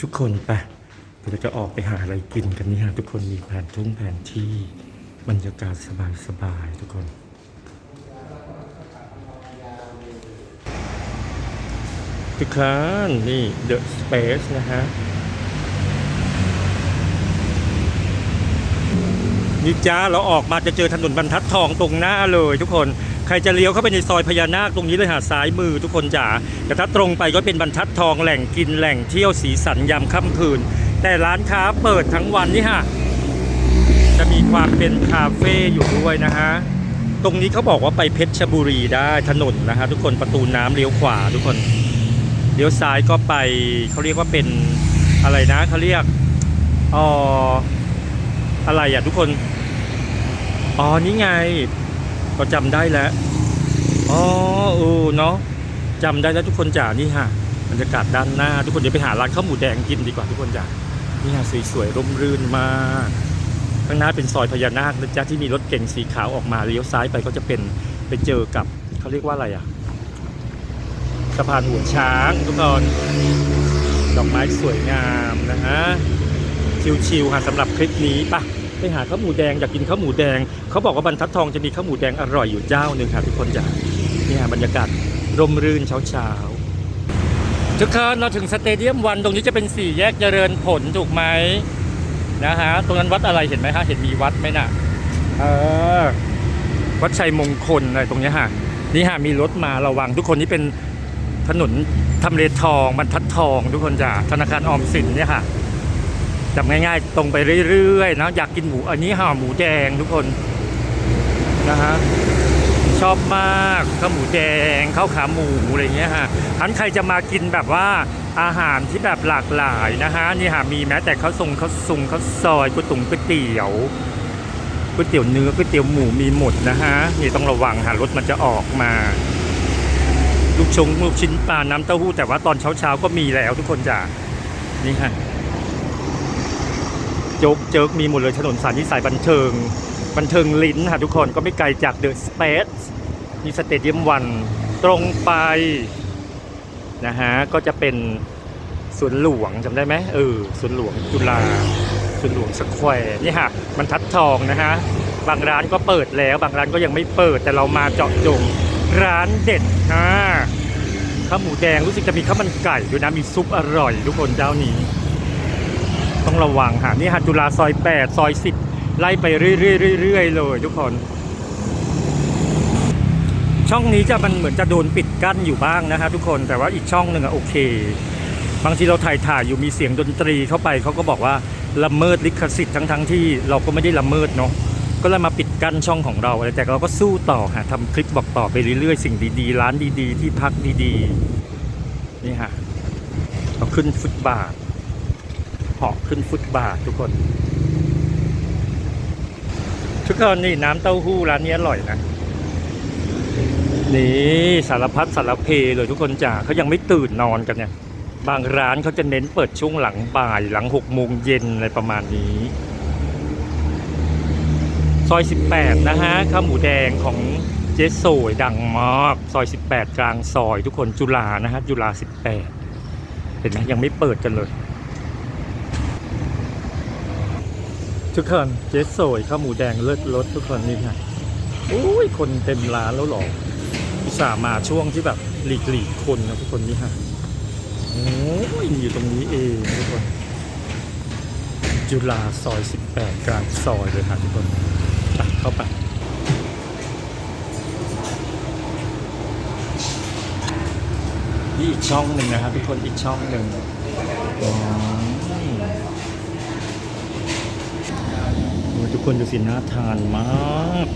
ทุกคนไปเดี๋ยวเราจะออกไปหาอะไรกินกันนี่ฮะทุกคนมีแผนทุ่งแผนที่บรรยากาศสบายๆทุกคน ทุกคนนี่ The Space นะฮะนี่จ้าเราออกมาจะเจอถนนบรรทัดทองตรงหน้าเลยทุกคน ใครจะเลี้ยวเข้าไปในซอยพญานาคตรงนี้เลยหาซ้ายมือทุกคนจ๋าแต่ถ้าตรงไปก็เป็นบรรทัดทองแหล่งกินแหล่งเที่ยวสีสันยามค่ำคืน แต่ร้านค้าเปิดทั้งวันนี่ฮะจะมีความเป็นคาเฟ่อยู่ด้วยนะฮะตรงนี้เขาบอกว่าไปเพชรบุรีได้ถนนนะฮะทุกคนประตูน้ำเลี้ยวขวาทุกคนเลี้ยวซ้ายก็ไปเขาเรียกว่าเป็นอะไรนะเขาเรียกอ๋ออะไรอะทุกคน อ๋อนี่ไง ก็จำได้แล้วอ๋อเออเนาะจำได้แล้วทุกคนจ๋านี่ฮะบรรยากาศด้านหน้า ทุกคนเดี๋ยวไปหาร้านข้าวหมูแดงกินดีกว่าทุกคนจ๋านี่ฮะสวยๆร่มรื่นมากข้างหน้าเป็นซอยพญานาคนะจ๊ะที่มีรถเก๋งสีขาวออกมาเลี้ยวซ้ายไปก็จะเป็นไปเจอกับเขาเรียกว่าอะไรอะสะพานหัวช้างทุกคนดอกไม้สวยงามนะฮะชิวๆค่ะสำหรับคลิปนี้ปะ ไปหาข้าวหมูแดงอยากกินข้าวหมูแดง เขาบอกว่าบรรทัดทองจะมีข้าวหมูแดงอร่อยอยู่เจ้าหนึ่งค่ะทุกคนจ้ะนี่ฮะบรรยากาศร่มรื่นเช้าๆทุกคนเราถึงสเตเดียมวันตรงนี้จะเป็นสี่แยกเจริญผลถูกไหมนะฮะตรงนั้นวัดอะไรเห็นไหมฮะเห็นมีวัดไหมน่ะเออวัดชัยมงคลอะไรตรงนี้ฮะนี่ฮะมีรถมาระวังทุกคนนี่เป็นถนนทำเลทองบรรทัดทอง ทุกคนจ้ะธนาคารออมสินเนี่ยค่ะ จำง่ายๆ ตรงไปเรื่อยๆนะอยากกินหมูอันนี้ห่อหมูแดงทุกคนนะฮะชอบมากข้าวหมูแดงข้าวขาหมูอะไรเงี้ยฮะทันใครจะมากินแบบว่าอาหารที่แบบหลากหลายนะฮะนี่ฮะมีแม้แต่ข้าวทรงข้าวซุงข้าวซอยก๋วยตุ๋งก๋วยเตี๋ยวก๋วยเตี๋ยวเนื้อก๋วยเตี๋ยวหมูมีหมดนะฮะนี่ต้องระวังหารถมันจะออกมา ลูกชงลูกชิ้นปลาน้ำเต้าหู้แต่ว่าตอนเช้าๆก็มีแล้วทุกคนจ้ะนี่ฮะ โจ๊กเจิกมีหมดเลยถนนสายนี้สายบันเทิง บันเทิงลิ้นค่ะทุกคนก็ไม่ไกลจากเดอะสเปซมีสเตเดียมวันตรงไปนะฮะก็จะเป็นสวนหลวงจำได้ไหมเออสวนหลวงจุฬาสวนหลวงสแควร์นี่ฮะมันทัดทองนะฮะบางร้านก็เปิดแล้วบางร้านก็ยังไม่เปิดแต่เรามาเจาะจงร้านเด็ดอ่าข้าวหมูแดงรู้สึกจะมีข้าวมันไก่ด้วยนะมีซุปอร่อยทุกคนเจ้านี้ ต้องระวังค่ะนี่ฮะจุฬาซอย 8 ซอย 10 ไล่ไปเรื่อยๆเลยทุกคน ช่องนี้จะมันเหมือนจะโดนปิดกั้นอยู่บ้างนะฮะทุกคนแต่ว่าอีกช่องหนึ่งอะโอเค บางทีเราถ่ายถ่ายอยู่มีเสียงดนตรีเข้าไปเขาก็บอกว่าละเมิดลิขสิทธิ์ทั้งๆที่เราก็ไม่ได้ละเมิดเนาะก็เลยมาปิดกั้นช่องของเราอะไรแต่เราก็สู้ต่อฮะทำคลิปบอกต่อไปเรื่อยๆ สิ่งดีๆ ร้านดีๆ ที่พักดีๆ นี่ฮะเราขึ้นฟุตบาท เหาะขึ้นฟุตบาททุกคน ทุกคนนี่น้ำเต้าหู้ร้านนี้อร่อยนะนี่สารพัดสารเพเลยทุกคนจ๋าเขายังไม่ตื่นนอนกันเนี่ย บางร้านเขาจะเน้นเปิดช่วงหลังบ่ายหลังหกโมงเย็นอะไรประมาณนี้ ซอย 18 นะฮะข้าวหมูแดงของเจสโซยดังมากซอย 18 กลางซอยทุกคนจุฬานะฮะจุฬา18 เห็นไหมยังไม่เปิดกันเลย ทุกคนเจ๊โสยข้าวหมูแดงเลิศรสทุกคนนี่ค่ะอุ้ยคนเต็มร้านแล้วหรออุตส่าห์มาช่วงที่แบบหลีกหลีกคนนะทุกคนนี่ค่ะโอ้ยอยู่ตรงนี้เองทุกคน จุฬาซอย 18 กลางซอยเลยค่ะทุกคนไปเข้าไปนี่อีกช่องหนึ่งนะครับทุกคนอีกช่องหนึ่ง ทุกคนดูสินะทานมาก